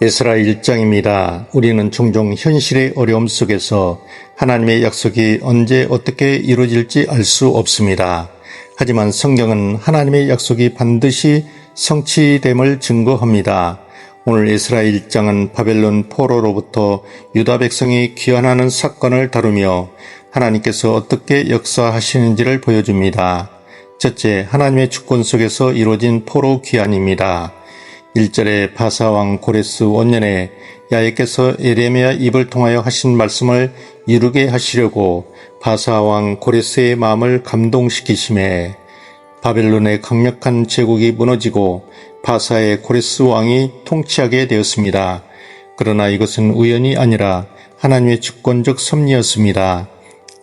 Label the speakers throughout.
Speaker 1: 에스라 1장입니다. 우리는 종종 현실의 어려움 속에서 하나님의 약속이 언제 어떻게 이루어질지 알 수 없습니다. 하지만 성경은 하나님의 약속이 반드시 성취됨을 증거합니다. 오늘 에스라 1장은 바벨론 포로로부터 유다 백성이 귀환하는 사건을 다루며 하나님께서 어떻게 역사하시는지를 보여줍니다. 첫째, 하나님의 주권 속에서 이루어진 포로 귀환입니다. 1절에 바사왕 고레스 원년에 야훼께서 에레미야 입을 통하여 하신 말씀을 이루게 하시려고 바사왕 고레스의 마음을 감동시키심에 바벨론의 강력한 제국이 무너지고 바사의 고레스 왕이 통치하게 되었습니다. 그러나 이것은 우연이 아니라 하나님의 주권적 섭리였습니다.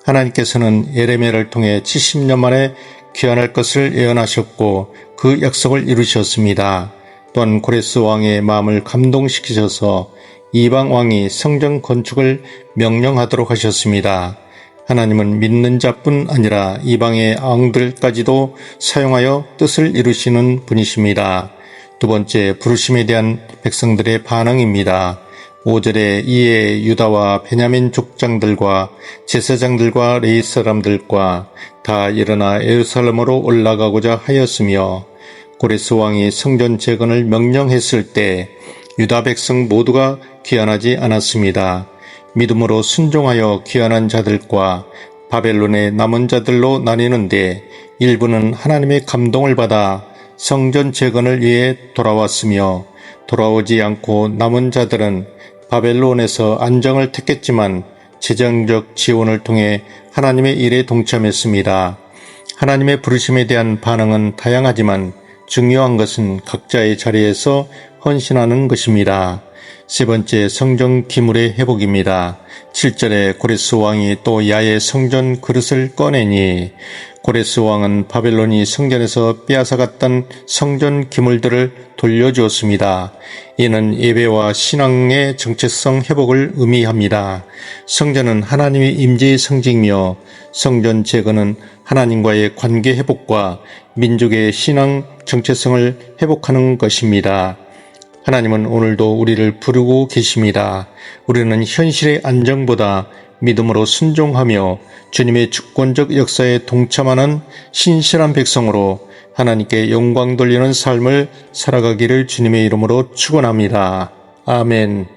Speaker 1: 하나님께서는 에레미야를 통해 70년 만에 귀환할 것을 예언하셨고 그 약속을 이루셨습니다. 또한 고레스 왕의 마음을 감동시키셔서 이방 왕이 성전 건축을 명령하도록 하셨습니다. 하나님은 믿는 자뿐 아니라 이방의 왕들까지도 사용하여 뜻을 이루시는 분이십니다. 두 번째, 부르심에 대한 백성들의 반응입니다. 5절에 이에 유다와 베냐민 족장들과 제사장들과 레이 사람들과 다 일어나 예루살렘으로 올라가고자 하였으며 고레스 왕이 성전 재건을 명령했을 때 유다 백성 모두가 귀환하지 않았습니다. 믿음으로 순종하여 귀환한 자들과 바벨론의 남은 자들로 나뉘는데 일부는 하나님의 감동을 받아 성전 재건을 위해 돌아왔으며 돌아오지 않고 남은 자들은 바벨론에서 안정을 택했지만 재정적 지원을 통해 하나님의 일에 동참했습니다. 하나님의 부르심에 대한 반응은 다양하지만 중요한 것은 각자의 자리에서 헌신하는 것입니다. 세 번째 성전 기물의 회복입니다. 7절에 고레스 왕이 또 야의 성전 그릇을 꺼내니 고레스 왕은 바벨론이 성전에서 빼앗아갔던 성전 기물들을 돌려주었습니다. 이는 예배와 신앙의 정체성 회복을 의미합니다. 성전은 하나님의 임재의 상징이며 성전 재건은 하나님과의 관계 회복과 민족의 신앙 정체성을 회복하는 것입니다. 하나님은 오늘도 우리를 부르고 계십니다. 우리는 현실의 안정보다 믿음으로 순종하며 주님의 주권적 역사에 동참하는 신실한 백성으로 하나님께 영광 돌리는 삶을 살아가기를 주님의 이름으로 축원합니다. 아멘.